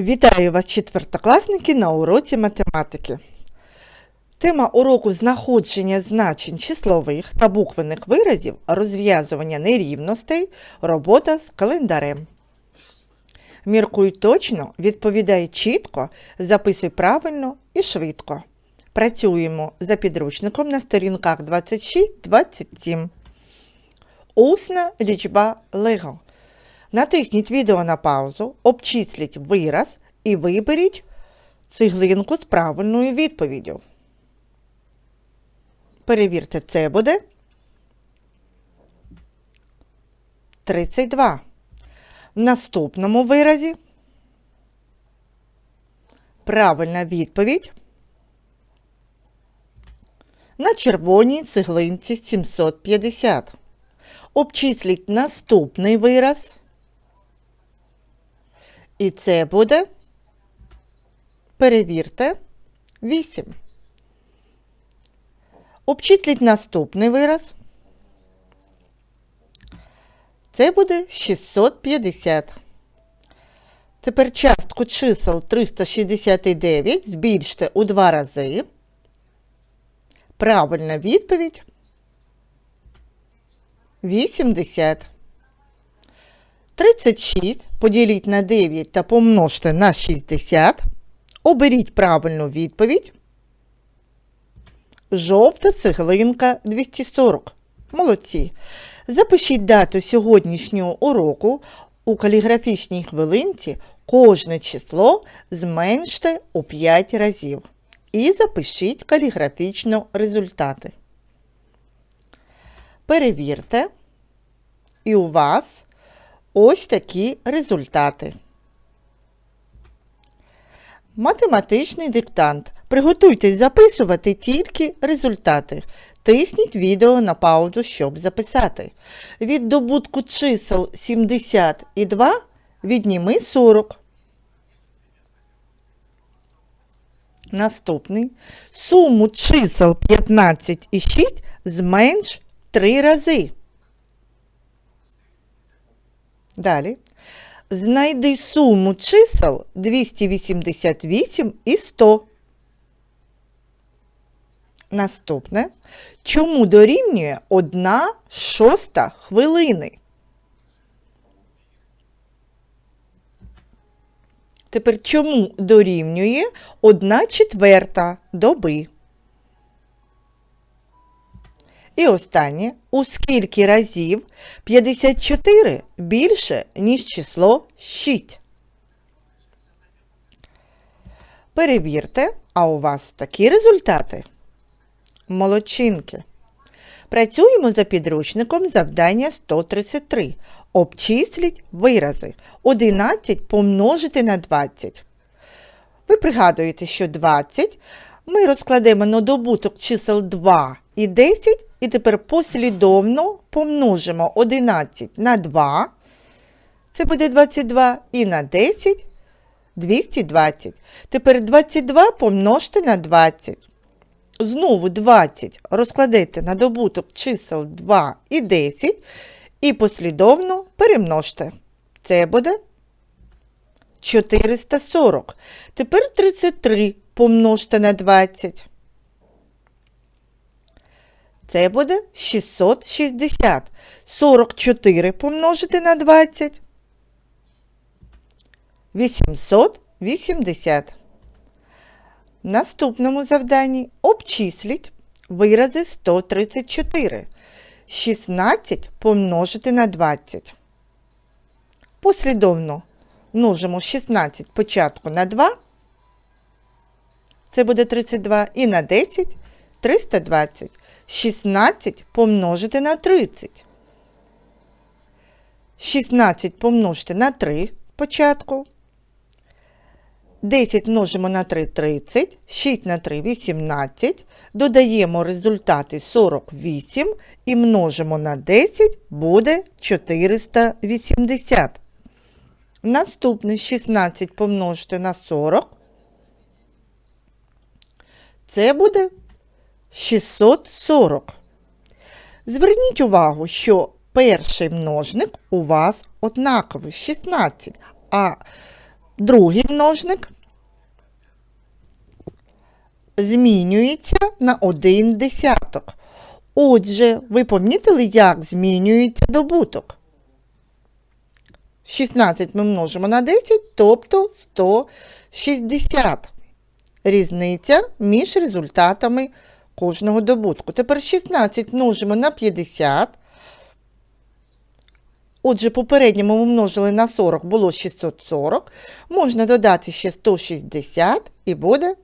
Вітаю вас, четвертокласники, на уроці математики. Тема уроку знаходження значень числових та буквених виразів, розв'язування нерівностей, робота з календарем. Міркуй точно, відповідай чітко, записуй правильно і швидко. Працюємо за підручником на сторінках 26-27. Усна лічба Лего. Натисніть відео на паузу, обчисліть вираз і виберіть цеглинку з правильною відповіддю. Перевірте, це буде 32. В наступному виразі правильна відповідь на червоній цеглинці 750. Обчисліть наступний вираз. І це буде, перевірте, 8. Обчисліть наступний вираз. Це буде 650. Тепер частку чисел 369 збільште у два рази. Правильна відповідь 80. 36 поділіть на 9 та помножте на 60. Оберіть правильну відповідь. Жовта цеглинка 240. Молодці. Запишіть дату сьогоднішнього уроку у каліграфічній хвилинці кожне число зменште у 5 разів. І запишіть каліграфічно результати. Перевірте. І у вас ось такі результати. Математичний диктант. Приготуйтесь записувати тільки результати. Тисніть відео на паузу, щоб записати. Від добутку чисел 70 і 2 відніми 40. Наступний. Суму чисел 15 і 6 зменш 3 рази. Далі. Знайди суму чисел 288 і 100. Наступне. Чому дорівнює 1 шоста хвилини? Тепер чому дорівнює 1 четверта доби? І останнє. У скільки разів 54 більше, ніж число 6? Перевірте, а у вас такі результати? Молодчинки. Працюємо за підручником завдання 133. Обчисліть вирази. 11 помножити на 20. Ви пригадуєте, що 20 ми розкладемо на добуток чисел 2 і 10, і тепер послідовно помножимо 11 на 2, це буде 22, і на 10 220. Тепер 22 помножте на 20. Знову 20 розкладете на добуток чисел 2 і 10, і послідовно перемножте. Це буде 440. Тепер 33 помножте на 20. Це буде 660. 44 помножити на 20. 880. В наступному завданні обчисліть вирази 134. 16 помножити на 20. Послідовно множимо 16 початку на 2. Це буде 32. І на 10 320. 16 помножити на 30. 16 помножити на 3 спочатку. 10 множимо на 3 30, 6 на 3 18. Додаємо результати 48 і множимо на 10 буде 480. Наступне 16 помножити на 40. Це буде 640. Зверніть увагу, що перший множник у вас однаковий 16, а Другий множник змінюється на 1 десяток. Отже, ви помітили, як змінюється добуток? 16 ми множимо на 10, тобто 160. Різниця між результатами кожного добутку. Тепер 16 множимо на 50. Отже, попередньому ми множили на 40, було 640. Можна додати ще 160 і буде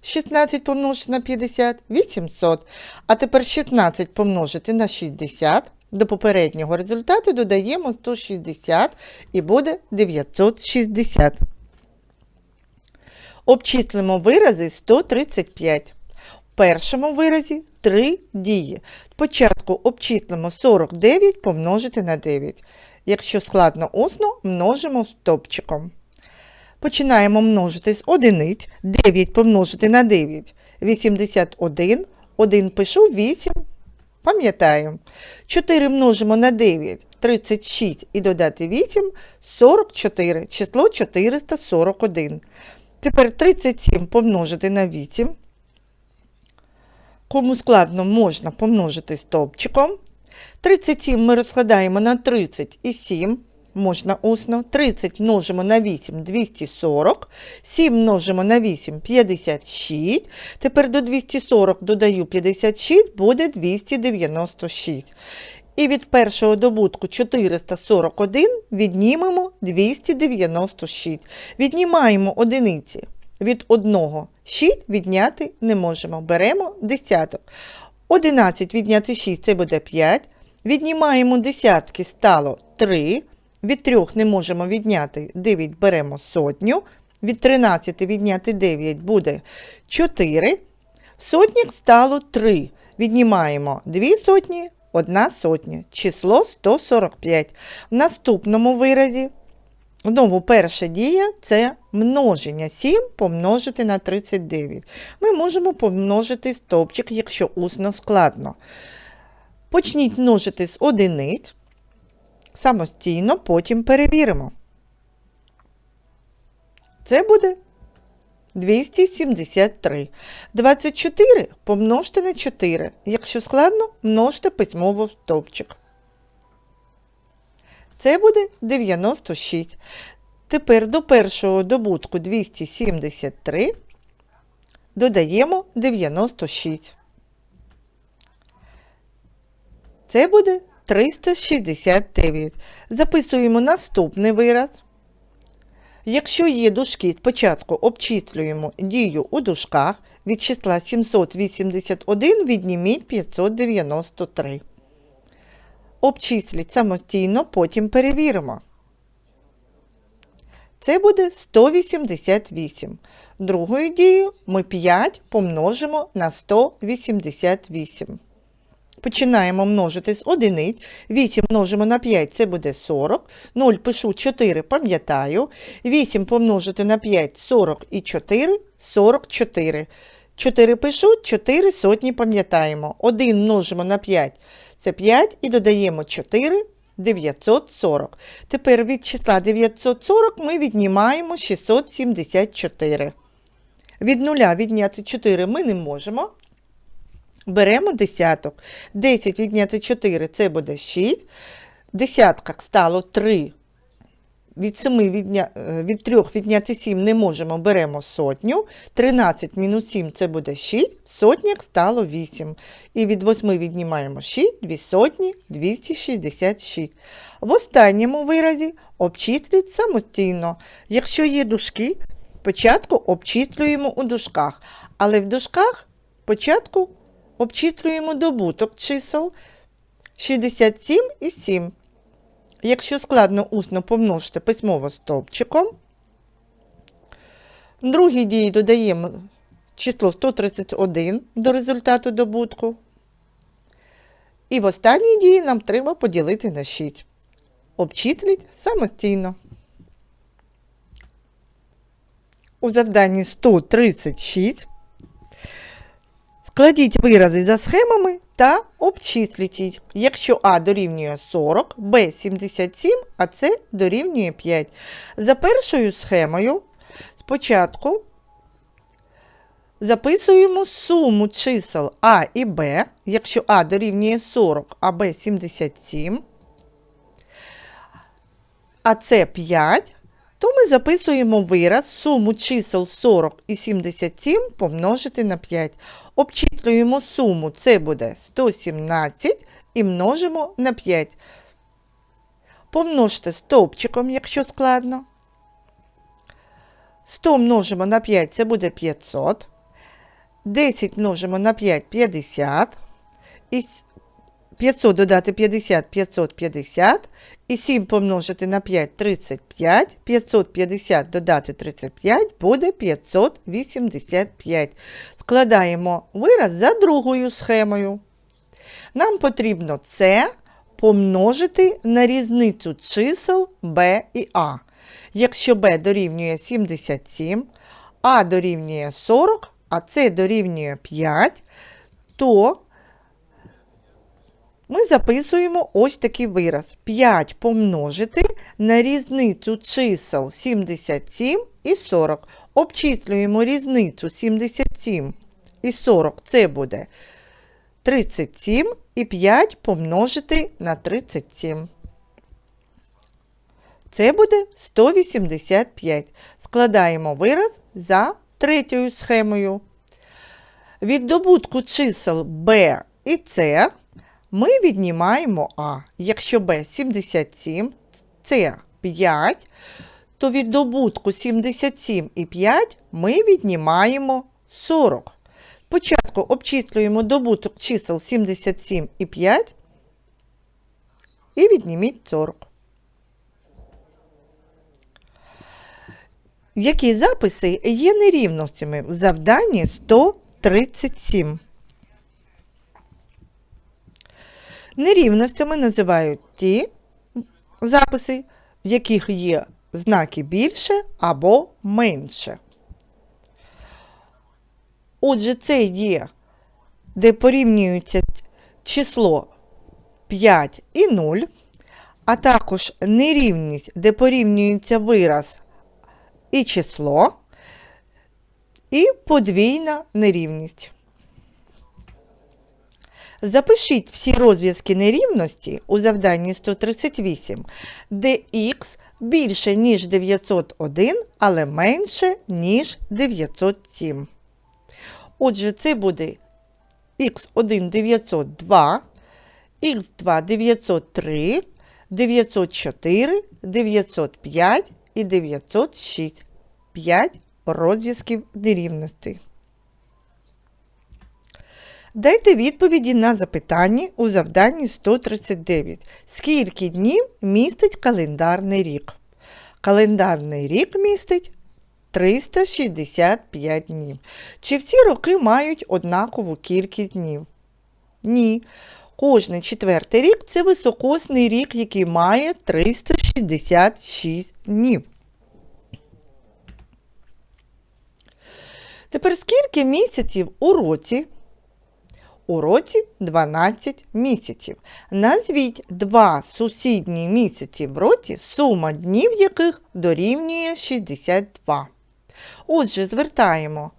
16 помножити на 50 800. А тепер 16 помножити на 60. До попереднього результату додаємо 160 і буде 960. Обчислимо вирази 135. Першому виразі 3 дії. Спочатку обчислимо 49 помножити на 9. Якщо складно усно, множимо стопчиком. Починаємо множити з одиниць. 9 помножити на 9. 81. 1 пишу 8. Пам'ятаю. 4 множимо на 9. 36 і додати 8 44. Число 441. Тепер 37 помножити на 8. Кому складно можна помножити стовпчиком. 37 ми розкладаємо на 30 і 7. Можна усно. 30 множимо на 8 240. 7 множимо на 8 56. Тепер до 240 додаю 56, буде 296. І від першого добутку 441 віднімемо 296. Віднімаємо одиниці. Від одного 6 відняти не можемо. Беремо десяток. 11 відняти 6 це буде 5. Віднімаємо десятки, стало 3. Від 3 не можемо відняти 9, беремо сотню. Від 13 відняти 9 буде 4. Сотнік стало 3. Віднімаємо 2 сотні, 1 сотня. Число 145. В наступному виразі Знову перша дія це множення. 7 помножити на 39. Ми можемо помножити стовпчик, якщо усно складно. Почніть множити з одиниць. Самостійно, потім перевіримо. Це буде 273. 24 помножте на 4. Якщо складно, множте письмово в стовпчик. Це буде 96. Тепер до першого добутку 273 додаємо 96. Це буде 369. Записуємо наступний вираз. Якщо є дужки, спочатку обчислюємо дію у дужках. Від числа 781 відніміть 593. Обчисліть самостійно, потім перевіримо. Це буде 188. Другою дією ми 5 помножимо на 188. Починаємо множити з одиниць. 8 множимо на 5 це буде 40. 0 пишу 4, пам'ятаю. 8 помножити на 5 40 і 4 44. 4 пишу, 4 сотні пам'ятаємо. 1 множимо на 5 це 5 і додаємо 4 940. Тепер від числа 940 ми віднімаємо 674. Від 0 відняти 4 ми не можемо. Беремо десяток. 10 відняти 4 це буде 6. Десятка стало 3. Від 7 відня... Е, від 3 відняти 7 не можемо, беремо сотню. 13 мінус 7 це буде 6, сотняк стало 8. І від 8 віднімаємо 6, 2 сотні, 266. В останньому виразі обчисліть самостійно. Якщо є дужки, спочатку обчислюємо у дужках. Але в дужках спочатку обчислюємо добуток чисел 67 і 7. Якщо складно усно помножте письмово стовпчиком. Другій дії додаємо число 131 до результату добутку. І в останній дії нам треба поділити на 6. Обчисліть самостійно. У завданні 136 складіть вирази за схемами та обчисліть. Якщо А дорівнює 40, Б 77, а С дорівнює 5. За першою схемою спочатку записуємо суму чисел А і Б, якщо А дорівнює 40, а Б 77, а С 5, то ми записуємо вираз суму чисел 40 і 77 помножити на 5. Обчислюємо суму, це буде 117 і множимо на 5. Помножте стовпчиком, якщо складно. 100 множимо на 5, це буде 500. 10 множимо на 5 50. І 500 додати 50 550. І 7 помножити на 5 35. 550 додати 35 буде 585. Складаємо вираз за другою схемою. Нам потрібно це помножити на різницю чисел b і a. Якщо b дорівнює 77, a дорівнює 40, а c дорівнює 5, то ми записуємо ось такий вираз. 5 помножити на різницю чисел 77 і 40. Обчислюємо різницю 77 і 40. Це буде 37 і 5 помножити на 37. Це буде 185. Складаємо вираз за третьою схемою. Від добутку чисел b і c ми віднімаємо А. Якщо b 77, c 5, то від добутку 77 і 5 ми віднімаємо 40. Спочатку обчислюємо добуток чисел 77 і 5 і відніміть 40. Які записи є нерівностями в завданні 137? Нерівностями називають ті записи, в яких є знаки більше або менше. Отже, це є, де порівнюється число 5 і 0, а також нерівність, де порівнюється вираз і число, і подвійна нерівність. Запишіть всі розв'язки нерівності у завданні 138, де х більше, ніж 901, але менше, ніж 907. Отже, це буде х1 902, х2 903, 904, 905 і 906. 5 розв'язків нерівностей. Дайте відповіді на запитання у завданні 139. Скільки днів містить календарний рік? Календарний рік містить 365 днів. Чи всі роки мають однакову кількість днів? Ні. Кожний четвертий рік це високосний рік, який має 366 днів. Тепер скільки місяців у році? У році 12 місяців. Назвіть два сусідні місяці в році, сума днів яких дорівнює 62. Отже, звертаємо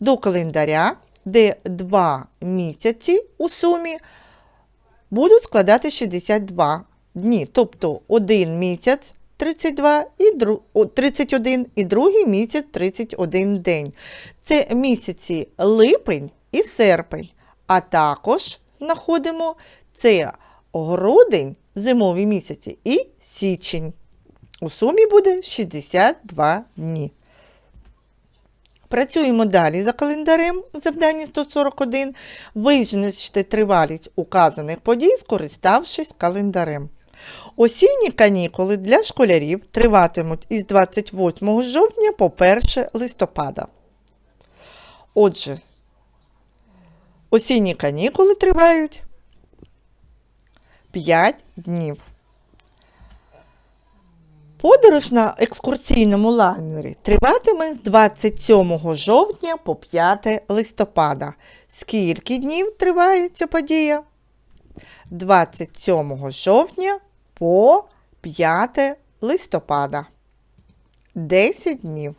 до календаря, де два місяці у сумі будуть складати 62 дні. Тобто один місяць 32 і 31 і другий місяць 31 день. Це місяці липень і серпень. А також знаходимо це грудень, зимові місяці і січень. У сумі буде 62 дні. Працюємо далі за календарем у завданні 141. Визначте тривалість указаних подій, скориставшись календарем. Осінні канікули для школярів триватимуть із 28 жовтня по 1 листопада. Отже, осінні канікули тривають 5 днів. Подорож на екскурсійному лайнері триватиме з 27 жовтня по 5 листопада. Скільки днів триває ця подія? 27 жовтня по 5 листопада. 10 днів.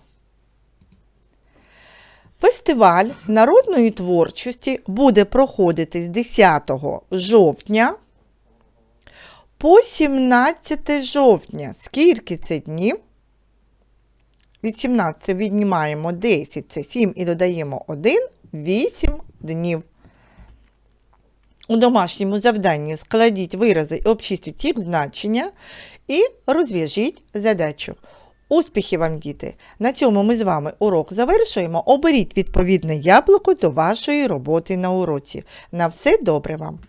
Фестиваль народної творчості буде проходити з 10 жовтня по 17 жовтня. Скільки це днів? Від 17 віднімаємо 10, це 7 і додаємо 1, 8 днів. У домашньому завданні складіть вирази і обчистіть їх значення і розв'яжіть задачу. Успіхів вам, діти! На цьому ми з вами урок завершуємо. Оберіть відповідне яблуко до вашої роботи на уроці. На все добре вам!